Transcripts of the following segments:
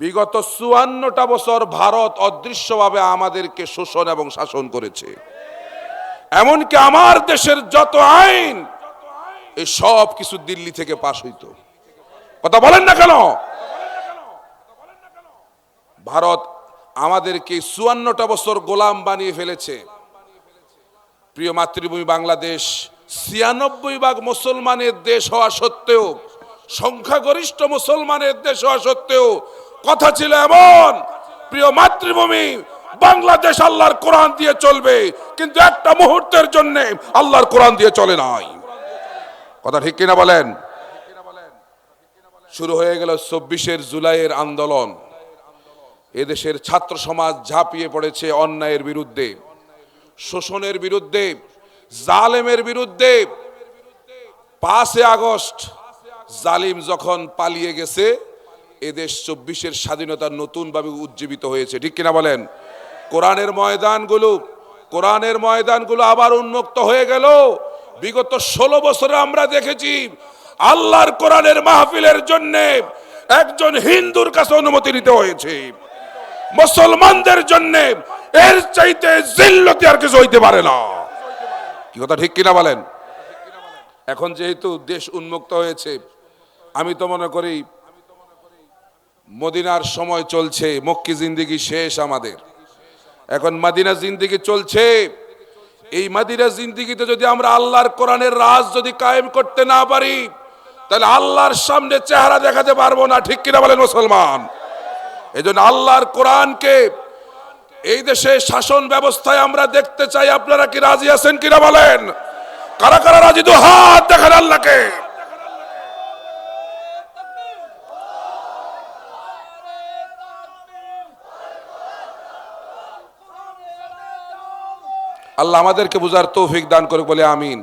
বিগত চুয়ান্নটা বছর ভারত অদৃশ্যভাবে আমাদেরকে শোষণ এবং শাসন করেছে। এমনকি আমার দেশের যত আইন, এই সব কিছু দিল্লি থেকে পাশ হইতো। কথা বলেন না কেন? ভারত আমাদেরকে চুয়ান্নটা বছর গোলাম বানিয়ে ফেলেছে। প্রিয় মাতৃভূমি বাংলাদেশ, ছিয়ানব্বই ভাগ মুসলমানের দেশ হওয়া সত্ত্বেও, সংখ্যাগরিষ্ঠ মুসলমানের দেশ হওয়া সত্ত্বেও কথা ছিল এমন, প্রিয় মাতৃভূমি, বাংলাদেশ আল্লাহর কোরআন দিয়ে চলবে, কিন্তু একটা মুহূর্তের জন্য আল্লাহর কোরআন দিয়ে চলে নাই। কথা ঠিক কিনা বলেন? শুরু হয়ে গেল চব্বিশের জুলাইয়ের আন্দোলন। এদেশের ছাত্র সমাজ ঝাঁপিয়ে পড়েছে অন্যায়ের বিরুদ্ধে, শোষণের বিরুদ্ধে, জালেমের বিরুদ্ধে। পাঁচে আগস্ট জালিম যখন পালিয়ে গেছে এদেশ চব্বিশের স্বাধীনতা নতুনভাবে উজ্জীবিত হয়েছে। ঠিক কিনা বলেন? কোরআনের ময়দানগুলো কোরআনের ময়দানগুলো আবার উন্মুক্ত হয়ে গেল। বিগত ষোলো বছরে আমরা দেখেছি আল্লাহর কোরআনের মাহফিলের জন্য একজন হিন্দুর কাছে অনুমতি নিতে হয়েছে। মুসলমানদের জন্য এর চাইতে জিল্লতি আর কিছু হইতে পারে না। কি কথা ঠিক কিনা বলেন? এখন যেহেতু দেশ উন্মুক্ত হয়েছে, আমি তো মনে করি মদিনার সময় চলছে, মক্কি জিন্দিগি শেষ আমাদের। এখন মাদিনা জিন্দিগি চলছে। এই মাদিনা জিন্দিগিতে যদি আমরা আল্লাহর কোরআনের রাজ যদি কায়েম করতে না পারি, তাহলে আল্লাহর সামনে চেহারা দেখাতে পারব না, ঠিক কিনা বলেন মুসলমান? এই জন্য আল্লাহর কোরআনকে এই দেশে শাসন ব্যবস্থায় আমরা দেখতে চাই। আপনারা কি রাজি আছেন কিনা বলেন? কারা কারা রাজি? দু হাত দেখেন আল্লাহকে। আল্লাহ আমাদেরকে বুঝার তৌফিক দান করে বলে আমিন।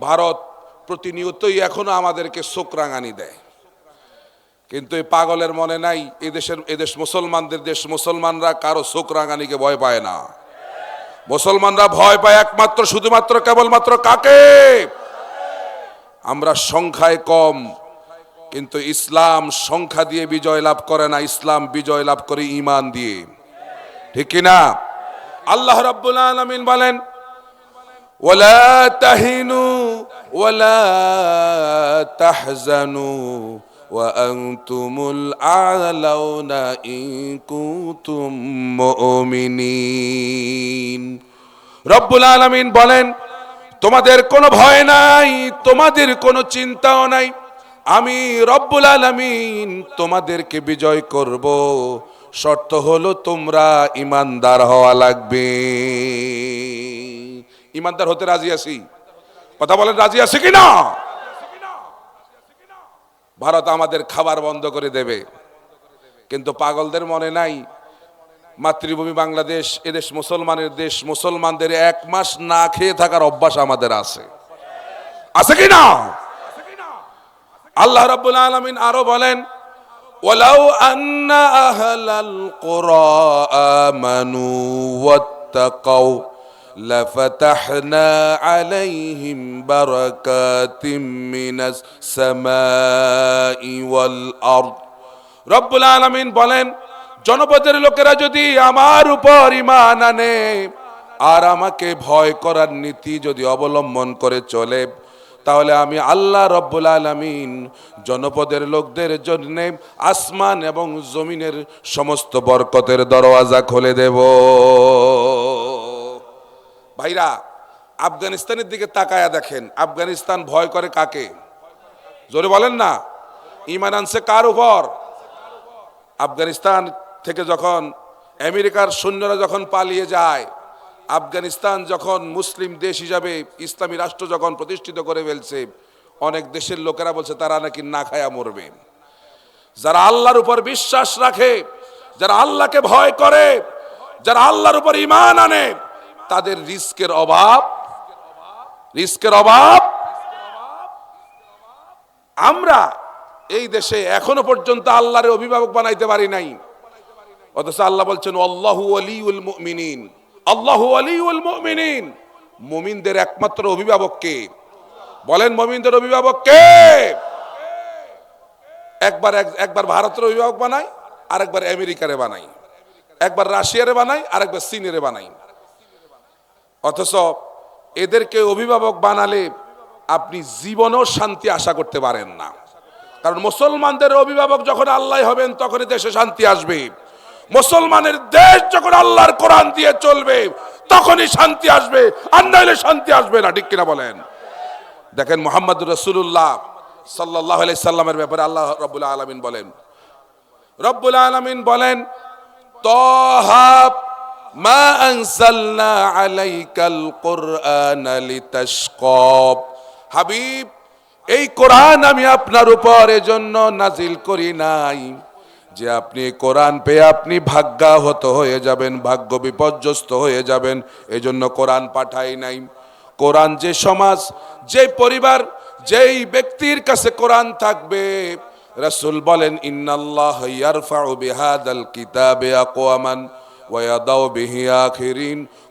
ভারত প্রতিনিয়তই এখনও আমাদেরকে চোখ রাঙানি দেয়। কিন্তু এই পাগলের মনে নাই এদেশের এদেশ মুসলমানদের দেশ মুসলমানরা কারও চোখ রাঙানিকে ভয় পায় না। মুসলমানরা ভয় পায় একমাত্র, শুধুমাত্র, কেবলমাত্র কাকে? আমরা সংখ্যায় কম, কিন্তু ইসলাম সংখ্যা দিয়ে বিজয় লাভ করে না, ইসলাম বিজয় লাভ করে ইমান দিয়ে। ঠিক কিনা? আল্লাহ রাব্বুল আলামিন বলেন ওয়ালা তাহিনু ওয়ালা তাহজানু وأنتم الأعلون إن كنتم مؤمنين রব্বুল আলামিন বলেন তোমাদের কোনো ভয় নাই তোমাদের কোনো চিন্তাও নাই আমি রব্বুল আলামিন তোমাদেরকে বিজয় করব শর্ত হলো তোমরা ইমানদার হওয়া লাগবে। ইমানদার হতে রাজি আছি? কথা বলেন, রাজি আছি কি না ভারত আমাদের খাবার বন্ধ করে দেবে। কিন্তু পাগলদের মনে নাই? মাতৃভূমি বাংলাদেশ, এদেশ মুসলমানের দেশ, মুসলমানদের এক মাস না খেয়ে থাকার অভ্যাস আমাদের আছে। আছে কি না আল্লাহ রাব্বুল আলামিন আরও বলেন ولو أن أهل القرى آمنوا واتقوا لفتحنا عليهم بركات من السماء والأرض رب العالمين বলেন জনপদের লোকেরা যদি আমার উপর ইমান আনে আর আমাকে ভয় করার নীতি যদি অবলম্বন করে চলে তাহলে আমি আল্লাহ রব্বুল আলমিন জনপদের লোকদের জন্যে আসমান এবং জমিনের সমস্ত বরকতের দরওয়াজা খুলে দেব। ভাইরা, আফগানিস্তানের দিকে তাকায়া দেখেন। আফগানিস্তান ভয় করে কাকে? জোরে বলেন না। ইমান আনছে কার উপর? আফগানিস্তান থেকে যখন আমেরিকার সৈন্যরা যখন পালিয়ে যায় আফগানিস্তান যখন মুসলিম দেশ হিসাবে ইসলামী রাষ্ট্র যখন প্রতিষ্ঠিত করে ফেলছে, অনেক দেশের লোকেরা বলছে তারা নাকি না খায়া মরবে। যারা আল্লাহর উপর বিশ্বাস রাখে, যারা আল্লাহকে ভয় করে, যারা আল্লাহর উপর ইমান আনে, তাদের রিস্কের অভাব রিস্কের অভাব। আমরা এই দেশে এখনও পর্যন্ত আল্লাহর অভিভাবক বানাইতে পারি নাই। অথচ আল্লাহ বলছেন আল্লাহু আলিউল মুমিনিন। আল্লাহু আলিউল মুমিনিন। মুমিনদের একমাত্র অভিভাবক কে? বলেন মুমিনদের অভিভাবক কে? একবার এক- একবার ভারতের অভিভাবক বানায় আরেকবার আমেরিকারে বানাই। একবার রাশিয়ারে বানাই, আরেকবার চীনেরে বানাই। অথচ এদেরকে অভিভাবক বানালে আপনি জীবনেও শান্তি আশা করতে পারেন না। কারণ মুসলমানদের অভিভাবক যখন আল্লাহ হবেন, তখনই দেশে শান্তি আসবে। মুসলমানের দেশ যখন আল্লাহর কোরআন দিয়ে চলবে, তখনই শান্তি আসবে। আর নাইলে শান্তি আসবে না, ঠিক কিনা বলেন? দেখেন মোহাম্মদ রসুল্লাহ সাল্লাহ সাল্লামের ব্যাপারে আল্লাহ রব্বুল আলমিন বলেন। রব্বুল আলমিন বলেন তহাব আলাইকাল হাবিব, এই কোরআন আমি আপনার উপর এজন্য নাজিল করি নাই। যে আপনি কোরআন পেয়ে আপনি ভাগ্যাহত হয়ে যাবেন, ভাগ্য বিপর্যস্ত হয়ে যাবেন, এজন্য কোরআন পাঠাই নাই। কোরআন যে সমাজ, যে পরিবার, যেই ব্যক্তির কাছে কোরআন থাকবে, রাসূল বলেন, ইন্নাল্লাহ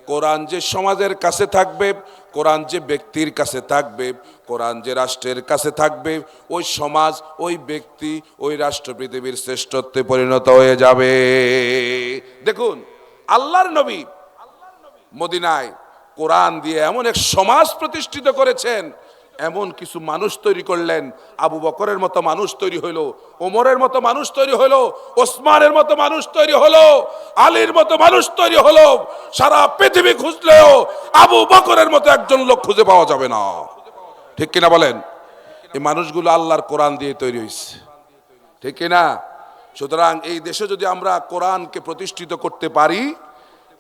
কোরআন যে সমাজের কাছে থাকবে, কোরআন যে ব্যক্তির কাছে থাকবে কোরআন যে রাষ্ট্রের কাছে থাকবে, ওই সমাজ, ওই ব্যক্তি, ওই রাষ্ট্র পৃথিবীর শ্রেষ্ঠত্বে পরিণত হয়ে যাবে। দেখুন, আল্লাহর নবী মদিনায় কোরআন দিয়ে এমন এক সমাজ প্রতিষ্ঠিত করেছেন, এমন কিছু মানুষ তৈরি করলেন। আবু বকরের মতো মানুষ তৈরি হইল ওমরের মতো মানুষ তৈরি হলো, ওসমানের মতো মানুষ তৈরি হলো, আলীর মতো মানুষ তৈরি হলো। সারা পৃথিবী খুঁজলেও আবু বকরের মতো একজন লোক খুঁজে পাওয়া যাবে না। ঠিক কিনা বলেন? এই মানুষগুলো আল্লাহর কোরআন দিয়ে তৈরি হয়েছে ঠিক কিনা? সুতরাং এই দেশে যদি আমরা কোরআনকে প্রতিষ্ঠিত করতে পারি,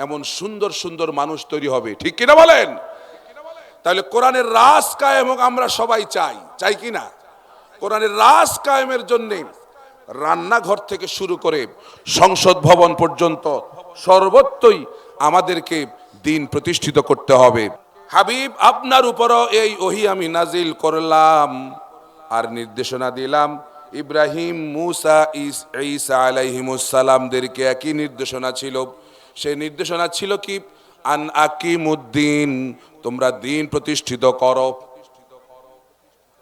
এমন সুন্দর সুন্দর মানুষ তৈরি হবে। ঠিক কিনা বলেন? তাহলে কোরআনের রাস কায়েম হোক আমরা সবাই চাই। চাই কি না কোরআনের রাস কায়েমের জন্য রান্নাঘর থেকে শুরু করে সংসদ ভবন পর্যন্ত সর্বত্রই আমাদেরকে দিন প্রতিষ্ঠিত করতে হবে। হাবিব, আপনার উপরও এই ওহি আমি নাজিল করলাম। আর নির্দেশনা দিলাম, ইব্রাহিম মুসা ইস ঈসা আলাইহিমুসালামদেরকে একই নির্দেশনা ছিল। সেই নির্দেশনা ছিল কি? আন আকিমুদ্দিন, তোমরা দিন প্রতিষ্ঠিত করো।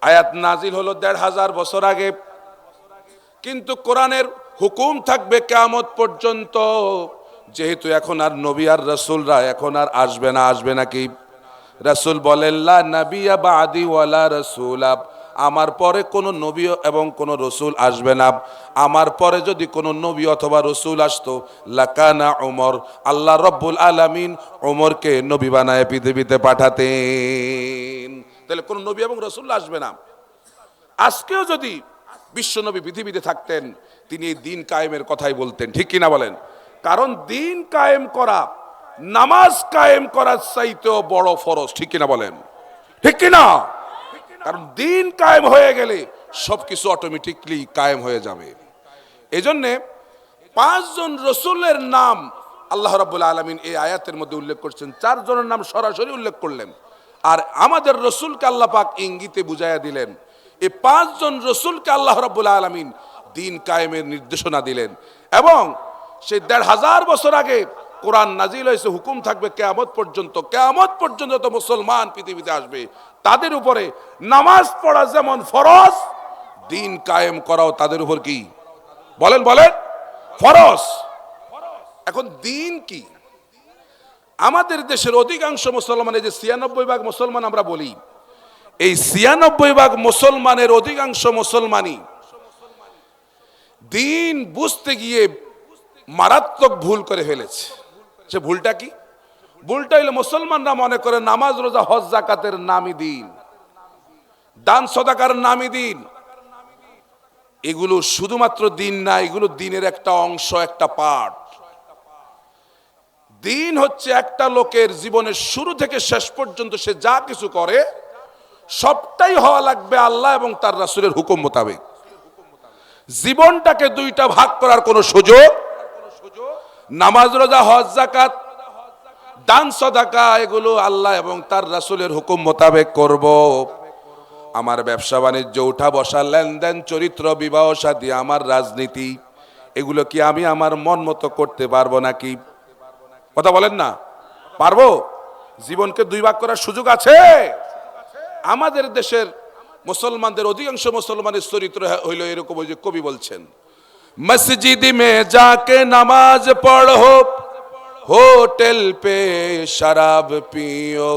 আয়াত নাজিল হলো দেড় হাজার বছর আগে। কিন্তু কোরআনের হুকুম থাকবে কেয়ামত পর্যন্ত। যেহেতু এখন আর নবী আর রসুলরা এখন আর আসবে না, আসবে নাকি রসুল বলেন, লা নবিয়া ওয়ালা রসুলাব আমার পরে কোনো নবী এবং কোনো রসুল আসবে না। আমার পরে যদি কোনো নবী অথবা রসুল আসতো, লাকানা ওমর আল্লাহ রব্বুল আলামিন ওমরকে নবী বানায় পৃথিবীতে পাঠাতেন। তাহলে কোনো নবী এবং রসুল আসবে না। আজকেও যদি বিশ্বনবী পৃথিবীতে থাকতেন, তিনি এই দিন কায়েমের কথাই বলতেন। ঠিক কিনা বলেন? কারণ দিন কায়েম করা নামাজ কায়েম করার চাইতেও বড় ফরজ, ঠিক কিনা বলেন? ঠিক কিনা? কারণ দিন কায়েম হয়ে গেলে সবকিছু অটোমেটিকলি কায়েম হয়ে যাবে। এজন্যে পাঁচজন রসুলের নাম আল্লাহ রাবুল আলমিন এই আয়াতের মধ্যে উল্লেখ করছেন। চারজনের নাম সরাসরি উল্লেখ করলেন। আর আমাদের রসুলকে আল্লাহ পাক ইঙ্গিতে বুঝাইয়া দিলেন, এই পাঁচজন রসুলকে আল্লাহ রাবুল আলমিন দিন কায়েমের নির্দেশনা দিলেন। এবং সেই দেড় হাজার বছর আগে কোরআন নাজিল হয়েছে, হুকুম থাকবে কেয়ামত পর্যন্ত। কেয়ামত পর্যন্ত তো মুসলমান পৃথিবীতে আসবে। তাদের উপরে নামাজ পড়া যেমন ফরজ, দিন কায়েম করাও তাদের উপর কি? বলেন বলেন। ফরজ। এখন দিন কি? আমাদের দেশের অধিকাংশ মুসলমানের যে ছিয়ানব্বই ভাগ মুসলমান আমরা বলি, এই ছিয়ানব্বই ভাগ মুসলমানের অধিকাংশ মুসলমানই দিন বুঝতে গিয়ে মারাত্মক ভুল করে ফেলেছে। সে ভুলটা কি? ভুলটা হইলে মুসলমানরা মনে করে নামাজ, রোজা, হজ, জাকাতের নামই দিন। দান, সদাকার নামই দিন। এগুলো শুধুমাত্র দিন না, এগুলো দিনের একটা অংশ, একটা পার্ট দিন হচ্ছে একটা লোকের জীবনের শুরু থেকে শেষ পর্যন্ত সে যা কিছু করে, সবটাই হওয়া লাগবে আল্লাহ এবং তার রাসুলের হুকুম মোতাবেক। জীবনটাকে দুইটা ভাগ করার কোনো সুযোগ নামাজ রোজা, হজ জাকাত দান, সদাকা, এগুলো আল্লাহ এবং তার রাসুলের হুকুম মোতাবেক করব। আমার ব্যবসা বাণিজ্য, উঠা বসা, লেনদেন, চরিত্র, বিবাহ সাদী আমার রাজনীতি, এগুলো কি আমি আমার মন মতো করতে পারব নাকি? কথা বলেন না। পারব? জীবনকে দুই ভাগ করার সুযোগ আছে। আমাদের দেশের মুসলমানদের, অধিকাংশ মুসলমানের চরিত্র হইল এরকম ওই যে কবি বলছেন। मस्जिद में जाके नमाज पढ़ो होटल पे शराब पियो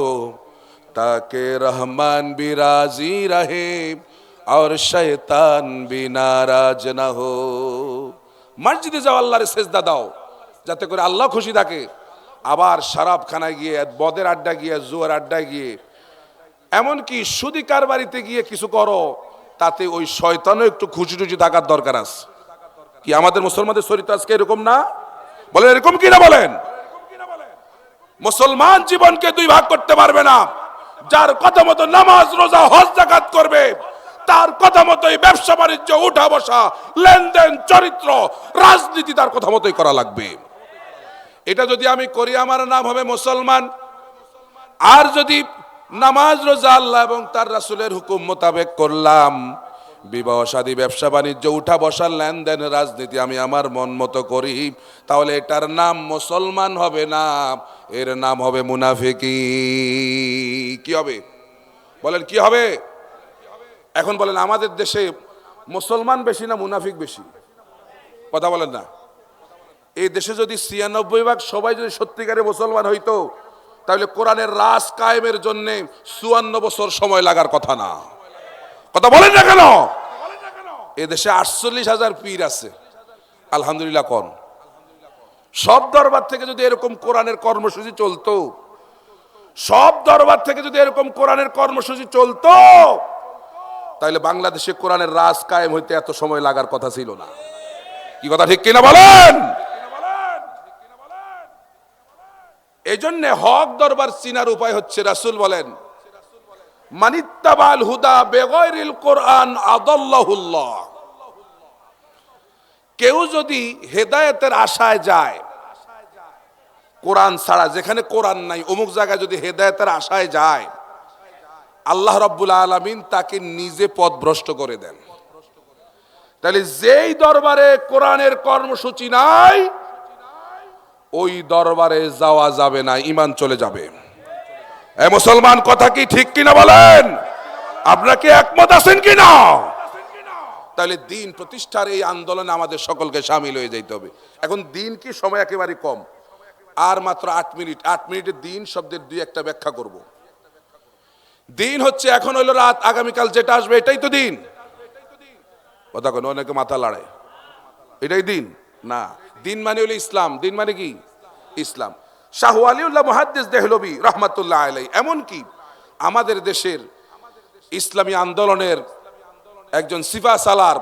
ताकि रहमान भी राजी रहे और शैतान भी नाराज না হো মসজিদে যাও আল্লাহর সেজদা দাও যাতে করে আল্লাহ খুশি থাকে আবার শরাবখানায় গিয়ে বদের আড্ডা গিয়ে জুয়ার আড্ডা গিয়ে এমনকি সুদি বাড়িতে গিয়ে কিছু করো তাতে ওই শয়তানও একটু খুশি টুচি থাকার দরকার আছে কি আমাদের মুসলমানদের চরিত্র আজকে এরকম না? বলেন, এরকম কি না বলেন? মুসলমান জীবনকে দুই ভাগ করতে পারবে না। যার কথা মতো নামাজ, রোজা, হজ জাকাত করবে, তার কথা মতোই ব্যবসা, বাণিজ্য, উঠা বসা, লেনদেন, চরিত্র, রাজনীতি তার কথা মতোই করা লাগবে। এটা যদি আমি করি আমার নাম হবে মুসলমান। আর যদি নামাজ, রোজা, আল্লাহ এবং তার রাসুলের হুকুম মোতাবেক করলাম বিবাহ, শাদী, ব্যবসা, বাণিজ্য, উঠা বসার লেনদেন, রাজনীতি আমি আমার মন মতো করি। তাহলে এটার নাম মুসলমান হবে না, এর নাম হবে মুনাফিকি। কি হবে? বলেন, কি হবে? এখন বলেন, আমাদের দেশে মুসলমান বেশি না মুনাফিক বেশি? কথা বলেন না। এই দেশে যদি ছিয়ানব্বই ভাগ সবাই যদি সত্যিকারে মুসলমান হইতো, তাহলে কোরআনের রাস কায়েমের জন্যে চুয়ান্ন বছর সময় লাগার কথা না। কথা বলেন না কেন? এ দেশে আটচল্লিশ হাজার পীর আছে। আলহামদুলিল্লাহ কন। সব দরবার থেকে যদি এরকম কোরআনের কর্মসূচি চলতো, সব দরবার থেকে যদি এরকম কোরআনের কর্মসূচি চলতো তাহলে বাংলাদেশে কোরআনের রাজ কায়েম হইতে এত সময় লাগার কথা ছিল না। কি কথা, ঠিক কিনা বলেন? এই জন্য হক দরবার চিনার উপায় হচ্ছে রাসুল বলেন মানিত্তাবাল হুদা বেগরিল কোরআন আদাল্লাহুল্লাহ। কেউ যদি হেদায়েতের আশায় যায়, কোরআন ছাড়া, যেখানে কোরআন নাই, অমুক জায়গায় যদি হেদায়েতের আশায় যায়, আল্লাহ রাব্বুল আলামিন তাকে নিজে পথ ভ্রষ্ট করে দেন। তাহলে যেই দরবারে কোরআনের কর্মসূচি নাই, ওই দরবারে যাওয়া যাবে না ইমান চলে যাবে। মুসলমান কথা কি ঠিক কিনা বলেন? আপনারা কি একমত আছেন কিনা? তাহলে দিন প্রতিষ্ঠার এই আন্দোলনে আমাদের সকলকে সামিল হয়ে যাইতে হবে। এখন দিন কি সময় একেবারে কম। আর মাত্র আট মিনিট। আট মিনিটের দিন শব্দের দুই একটা ব্যাখ্যা করব। দিন হচ্ছে এখন হইল রাত, আগামীকাল যেটা আসবে এটাই তো দিন। কথা কোনো অনেকে মাথা লড়ায়। এটাই দিন? না। দিন মানে হলো ইসলাম। দিন মানে কি? ইসলাম। শাহ আলিউল্লাহ মুহাদ্দিস দেহলবি রহমাতুল্লাহ আলাই এমন কি আমাদের দেশের ইসলামী আন্দোলনের একজন সিফা সালার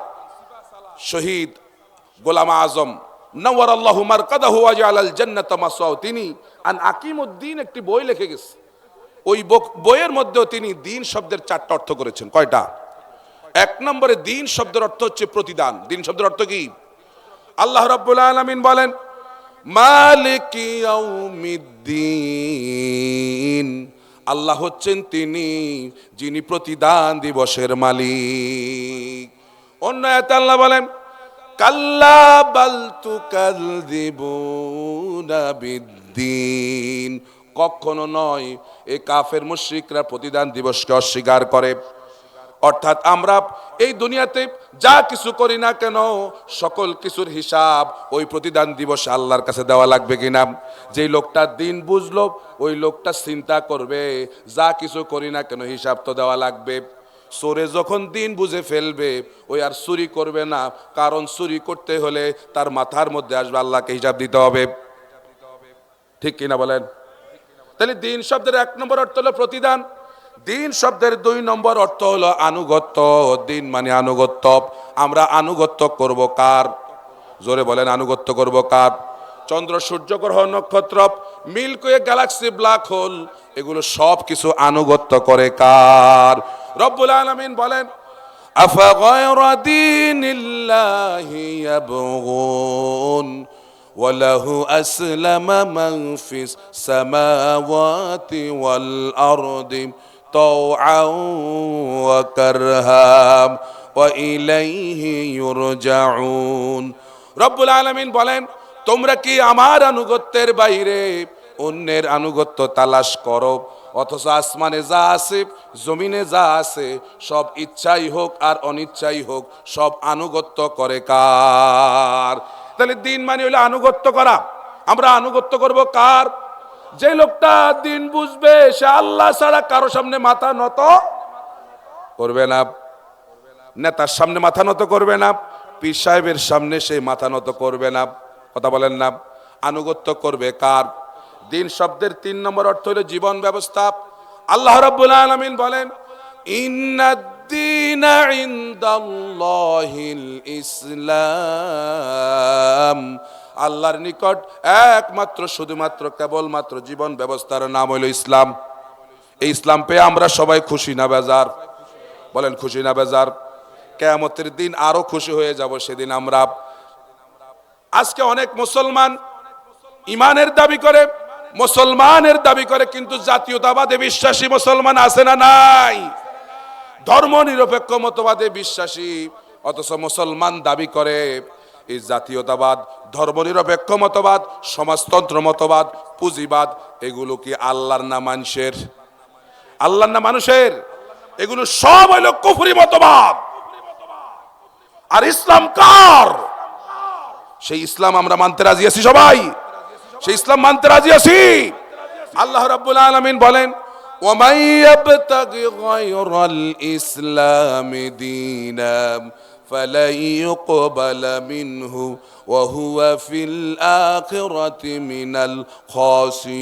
শহীদ গোলাম আজম নওয়ার আল্লাহ মারকাদাহু আল জান্নাত মাসাও তিনি আন আকিমউদ্দিন একটি বই লিখে গেছে। ওই বইয়ের মধ্যেও তিনি দিন শব্দের চারটা অর্থ করেছেন। কয়টা? এক নম্বরে দিন শব্দের অর্থ হচ্ছে প্রতিদান। দিন শব্দের অর্থ কি? আল্লাহ রাব্বুল আলামিন বলেন মালিক আল্লাহ হচ্ছেন তিনি, যিনি প্রতিদান দিবসের মালিক। অন্য আয়াতে আল্লাহ বলেন, কাল্লা বাল তুকাযযিবুনা বিদ্দিন। কখনো নয়, এ কাফের মুশরিকরা প্রতিদান দিবসকে অস্বীকার করে। অর্থাৎ আমরা এই দুনিয়াতে যা কিছু করি না কেন, সকল কিছুর হিসাব ওই প্রতিদান দিবস আল্লাহর কাছে দেওয়া লাগবে কিনা? যেই লোকটা দিন বুঝলো, ওই লোকটা চিন্তা করবে, যা কিছু করি না কেন হিসাব তো দেওয়া লাগবে। চোরে যখন দিন বুঝে ফেলবে ওই আর চুরি করবে না, কারণ চুরি করতে হলে তার মাথার মধ্যে আসবে আল্লাহকে হিসাব দিতে হবে। ঠিক কিনা বলেন? তাহলে দিন শব্দের এক নম্বর অর্থ হলো প্রতিদান। দিন শব্দের দুই নম্বর অর্থ হলো আনুগত্য দিন মানে আনুগত্য আমরা আনুগত্য করব কার জোরে বলেন আনুগত্য করব কার চন্দ্র সূর্য গ্রহ নক্ষত্র মিল্কওয়ে গ্যালাক্সি ব্ল্যাক হোল এগুলো সব কিছু আনুগত্য করে কার রব্বুল আলামিন বলেন أفغير دين الله يبغون وله أسلم من في السماوات والأرض طوعا وكرها وإليه يرجعون رب العالمين বলেন তোমরা কি আমার আনুগত্যের বাইরে অন্যের আনুগত্য তালাশ করো অথচ আসমানে যা আছে জমিনে যা আছে সব ইচ্ছাই হোক আর অনিচ্ছাই হোক সব আনুগত্য করে কার তাহলে দিন মানে হলো আনুগত্য করা আমরা আনুগত্য করব কার যে লোকটা দিন বুঝবে, সে আল্লাহ ছাড়া কারও সামনে মাথা নত করবে না। নেতার সামনে মাথা নত করবে না। পীর সাহেবের সামনে সে মাথা নত করবে না। কথা বলেন না। আনুগত্য করবে কার? দিন শব্দের তিন নম্বর অর্থ হলো জীবন ব্যবস্থা। আল্লাহ রাব্বুল আলামিন বলেন, ইন্নাদ্দিনা ইনদাল্লাহিল ইসলাম আল্লাহর নিকট একমাত্র, শুধুমাত্র, কেবলমাত্র জীবন ব্যবস্থার নাম হইল ইসলাম। এই ইসলাম পেয়ে আমরা সবাই খুশি না বেজার? বলেন, খুশি না বেজার? কেয়ামতের দিন আরও খুশি হয়ে যাব সেদিন আমরা। আজকে অনেক মুসলমান ইমানের দাবি করে, মুসলমানের দাবি করে, কিন্তু জাতীয়তাবাদে বিশ্বাসী মুসলমান আছে না নাই? ধর্ম নিরপেক্ষ মতবাদে বিশ্বাসী, অথচ মুসলমান দাবি করে এই জাতীয়তাবাদ ধর্মনিরপেক্ষ মতবাদ, সমাজতন্ত্র মতবাদ, পুঁজিবাদ, এগুলো কি আল্লাহর না মানুষের? আল্লাহর না মানুষের? এগুলো সব হইল কুফরি মতবাদ। আর ইসলাম কার? সেই ইসলাম আমরা মানতে রাজি আছি সবাই। সেই ইসলাম মানতে রাজি আছি। আল্লাহ রাব্বুল আলামিন বলেন ওমাইয়াবতাগি গায়রাল ইসলাম দীনা فلن يقبل منه وهو في الآخرة من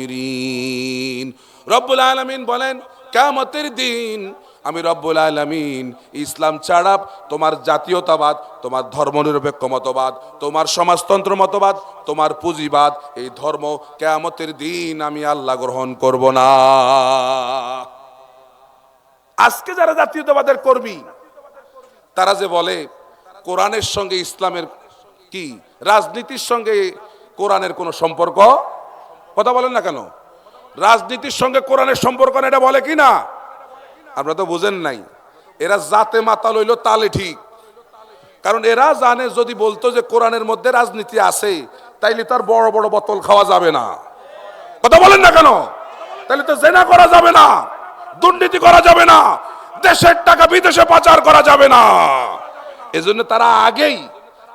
الخاسرين رب العالمين বলেন কিয়ামতের দিন আমি রব্বুল আলামিন ইসলাম ছাড়া তোমার জাতীয়তাবাদ তোমার ধর্মনিরপেক্ষ মতবাদ তোমার সমাজতন্ত্র মতবাদ তোমার পুঁজিবাদ এই ধর্ম কেয়ামতের দিন আমি আল্লাহ গ্রহণ করব না আজকে যারা জাতীয়তাবাদের কর্মী তারা যে বলে, কোরআনের সঙ্গে ইসলামের কি? রাজনীতির সঙ্গে কোরআনের কোনো সম্পর্ক? কথা বলেন না কেন? রাজনীতির সঙ্গে কোরআনের সম্পর্ক না এটা বলে কি না? আপনারা তো বুঝেন নাই। এরা জাতে মাতা লইল, তালে ঠিক। কারণ এরা জানে যদি বলতো যে কোরআনের মধ্যে রাজনীতি আছে, তাইলে তার বড় বড় বোতল খাওয়া যাবে না। কথা বলেন না কেন? তাইলে তো জেনা করা যাবে না, দুর্নীতি করা যাবে না। দেশের টাকা বিদেশে পাচার করা যাবে না। এজন্য তারা আগেই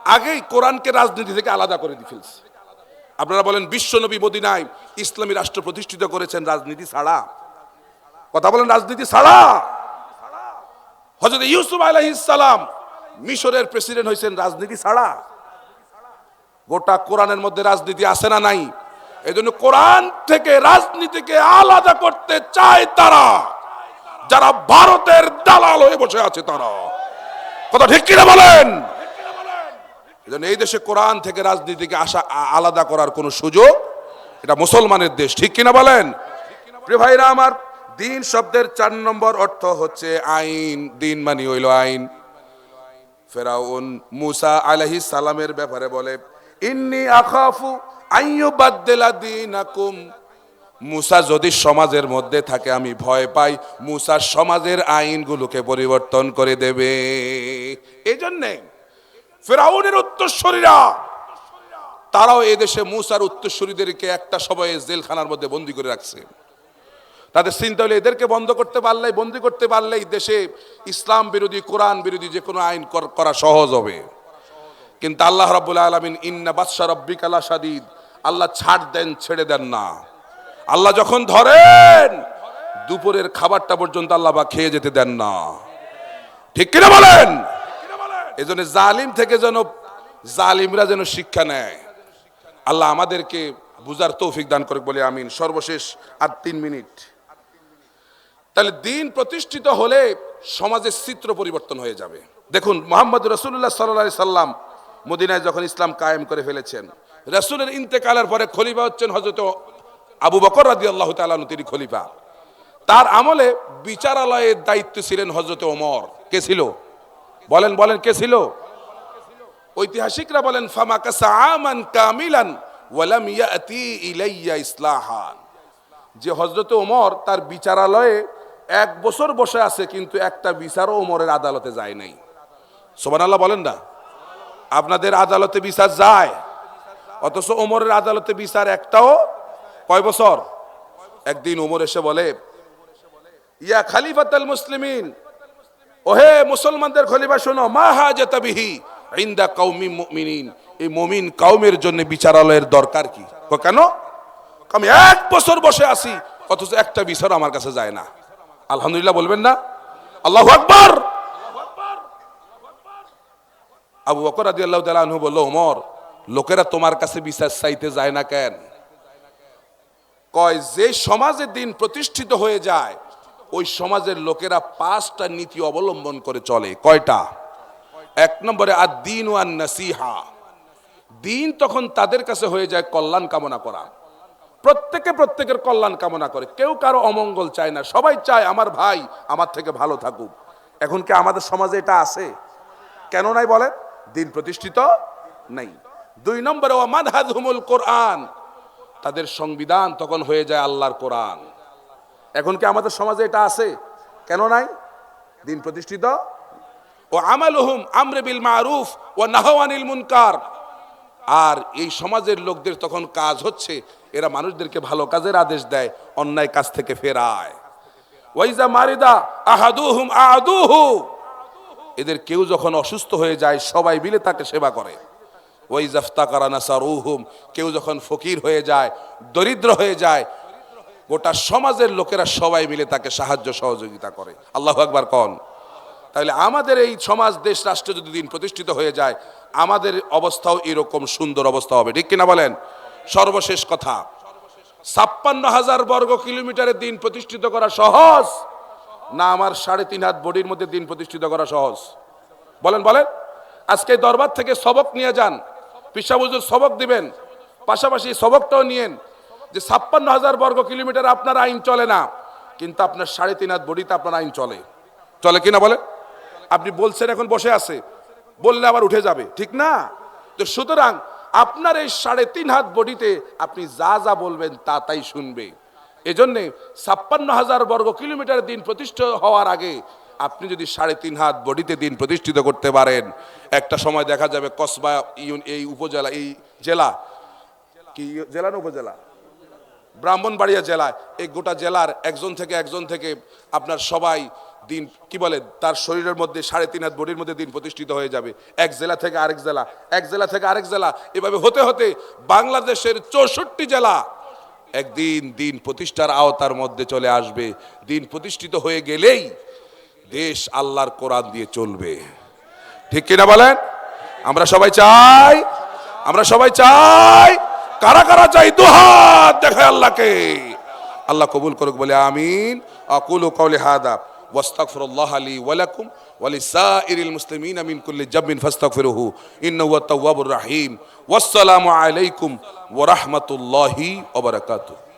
আগেই কোরআনকে রাজনীতি থেকে আলাদা করে দিয়ে ফেলছে। আপনারা বলেন বিশ্বনবী মদিনায় ইসলামী রাষ্ট্র প্রতিষ্ঠিত করেছেন রাজনীতি ছাড়া? কথা বলেন, রাজনীতি ছাড়া? হজরত ইউসুফ আলাইহিসসালাম মিশরের প্রেসিডেন্ট হয়েছেন, রাজনীতি ছাড়া? গোটা কোরআনের মধ্যে রাজনীতি আছে না নাই? এই জন্য কোরআন থেকে রাজনীতিকে আলাদা করতে চায় তারা। যারা ভারতের দালাল হয়ে বসে আছে তারা। কথা ঠিক কিনা বলেন? এই দেশে কোরআন থেকে রাজনীতিকে আসা আলাদা করার কোনো সুযোগ এটা মুসলমানের দেশ, ঠিক কিনা বলেন? ভাইরা, আমার দিন শব্দের চার নম্বর অর্থ হচ্ছে আইন, দিন মানি হইল আইন। ফেরাউন মুসা আলহি সালামের ব্যাপারে বলে, ইন্নি আখাফু আইয়ুবাদদিলা দীনাকুম মুসা যদি সমাজের মধ্যে থাকে, আমি ভয় পাই। মুসা সমাজের আইনগুলোকে পরিবর্তন করে দেবে। এই জন্যে ফেরাউনের উত্তরস্বরীরা তারাও এদেশে মুসার উত্তরস্বরীদেরকে একটা সময়ে জেলখানার মধ্যে বন্দি করে রাখছে। তাদের চিন্তা হলে, এদেরকে বন্ধ করতে পারলেই, বন্দি করতে পারলেই দেশে ইসলাম বিরোধী, কোরআন বিরোধী যে কোনো আইন কর- সহজ হবে। কিন্তু আল্লাহ রাব্বুল আলামিন, ইন্না বাদশা রব্বিক আলা শাদীদ আল্লাহ ছাড় দেন, ছেড়ে দেন না। আল্লাহ যখন ধরেন, দুপুরের খাবারটা পর্যন্ত আল্লাহ বা খেয়ে যেতে দেন না। ঠিক কিনা বলেন? এই জন্য জালিম থেকে যেন, জালিমরা যেন শিক্ষা নেয়। আল্লাহ আমাদেরকে বুজার তৌফিক দান করে বলে আমিন। সর্বশেষ আর তিন মিনিট। তাহলে দিন প্রতিষ্ঠিত হলে সমাজের চিত্র পরিবর্তন হয়ে যাবে। দেখুন, মোহাম্মদ রসুল্লাহ সাল্লাহ সাল্লাম মদিনায় যখন ইসলাম কায়েম করে ফেলেছেন, রসুলের ইন্তেকালের পরে খলিফা হচ্ছেন হজরত আবু বকর রাদি আল্লাহ তালু তিনি খলিফা। তার আমলে বিচারালয়ের দায়িত্ব ছিলেন হজরত ওমর। কে ছিল? বলেন বলেন, কে ছিল? ঐতিহাসিকরা বলেন আমান কামিলান ওয়ালাম ইয়াতি ইলাইয়া যে হজরত ওমর তার বিচারালয়ে এক বছর বসে আছে, কিন্তু একটা বিচারও ওমরের আদালতে যায় নাই। সোবান আল্লাহ বলেন না। আপনাদের আদালতে বিচার যায়, অথচ ওমরের আদালতে বিচার একটাও কয় বছর? একদিন ওমর এসে বলে, ইয়া খালিফাতুল মুসলিমিন, ওহে মুসলমানদের খলিফা, শোনো, মা হাজাতাবিহি ইনদা কওমি মুমিনিন। এই মুমিন কওমের জন্য বিচারালয়ের দরকার কি? কেন? আমি এক বছর বসে আছি, অথচ একটা বিচার আমার কাছে যায় না। আলহামদুলিল্লাহ বলবেন না? আল্লাহু আকবার! আবু বকর রাদিয়াল্লাহু তাআলা আনহু বলল ওমর লোকেরা তোমার কাছে বিচার চাইতে যায় না কেন? কয়, যে সমাজে দিন প্রতিষ্ঠিত হয়ে যায়, ওই সমাজের লোকেরা পাঁচটা নীতি অবলম্বন করে চলে। কয়টা? এক নম্বরে আর দিন ও আর নাসিহা দিন তখন তাদের কাছে হয়ে যায় কল্যাণ কামনা করা। প্রত্যেকে প্রত্যেকের কল্যাণ কামনা করে। কেউ কারও অমঙ্গল চায় না। সবাই চায়, আমার ভাই আমার থেকে ভালো থাকুক। এখন কি আমাদের সমাজে এটা আছে? কেন নাই বলেন? দিন প্রতিষ্ঠিত নেই। দুই নম্বরে ও মানহাজুমুল কোরআন। তাদের সংবিধান তখন হয়ে যায় আল্লাহর কোরআন। এখন কি আমাদের সমাজে এটা আছে? কেন নাই? দিন প্রতিষ্ঠিত? ও আমালুহুম আমরে বিল মারুফ ও নাহওয়ানিল মুনকার। আর এই সমাজের লোকদের তখন কাজ হচ্ছে, এরা মানুষদেরকে ভালো কাজের আদেশ দেয়, অন্যায় কাজ থেকে ফেরায়। ওয়াইজা মারিদা আহাদুহুম আহাদুহু এদের কেউ যখন অসুস্থ হয়ে যায়, সবাই মিলে তাকে সেবা করে। ওই জাফতাকারা নাসারুহুম, কেউ যখন ফকির হয়ে যায়, দরিদ্র হয়ে যায়, গোটা সমাজের লোকেরা সবাই মিলে তাকে সাহায্য সহযোগিতা করে। আল্লাহ আকবার কন। তাহলে আমাদের এই সমাজ, দেশ, রাষ্ট্র যদি দিন প্রতিষ্ঠিত হয়ে যায়, আমাদের অবস্থাও এরকম সুন্দর অবস্থা হবে। ঠিক কিনা বলেন? সর্বশেষ কথা, ছাপ্পান্ন হাজার বর্গ কিলোমিটারের দিন প্রতিষ্ঠিত করা সহজ? না আমার সাড়ে তিন হাত বডির মধ্যে দিন প্রতিষ্ঠিত করা সহজ? বলেন বলেন। আজকে দরবার থেকে সবক নিয়ে যান। পিসাবুজুর সবক দিবেন। পাশাপাশি সবকটাও নিয়েন যে ছাপ্পান্ন হাজার বর্গ কিলোমিটার আপনার আইন চলে না, কিন্তু আপনার সাড়ে তিন হাত বডিতে আপনার আইন চলে। চলে কিনা বলে? আপনি বলছেন এখন বসে আছে, বললে আবার উঠে যাবে, ঠিক না? তো সুতরাং আপনার এই সাড়ে তিন হাত বডিতে আপনি যা যা বলবেন তা তাই শুনবে। এজন্যে ছাপ্পান্ন হাজার বর্গ কিলোমিটার দিন প্রতিষ্ঠিত হওয়ার আগে আপনি যদি সাড়ে তিন হাত বডিতে দিন প্রতিষ্ঠিত করতে পারেন, একটা সময় দেখা যাবে কসবা এই উপজেলা এই জেলা। কি জেলা না উপজেলা? ব্রাহ্মণবাড়িয়া জেলায় এই গোটা জেলার একজন থেকে একজন থেকে আপনার সবাই দিন, কি বলে, তার শরীরের মধ্যে সাড়ে তিন হাত বডির মধ্যে দিন প্রতিষ্ঠিত হয়ে যাবে। এক জেলা থেকে আরেক জেলা, এক জেলা থেকে আরেক জেলা। এভাবে হতে হতে বাংলাদেশের চৌষট্টি জেলা একদিন দিন প্রতিষ্ঠার আওতার মধ্যে চলে আসবে। দিন প্রতিষ্ঠিত হয়ে গেলেই দেশ আল্লাহর কোরআন দিয়ে চলবে। ঠিক কিনা বলেন? আমরা সবাই চাই, আমরা সবাই চাই, কারা কারা চাই দুহাত দেখায় আল্লাহকে। আল্লাহ কবুল করুক, বলে আমিন। আকুলু কওলি হাদা ওয়া লাকুম ওয়া লিসাইরিল মুসলিমিনা মিন কুল্লি জামিন ফাস্তাগফিরুহু, ইন্নাহু হুয়াত তাওয়াবুর রাহিম। ওয়াসসালামু আলাইকুম ওয়া রাহমাতুল্লাহি ওয়া বারাকাতুহু।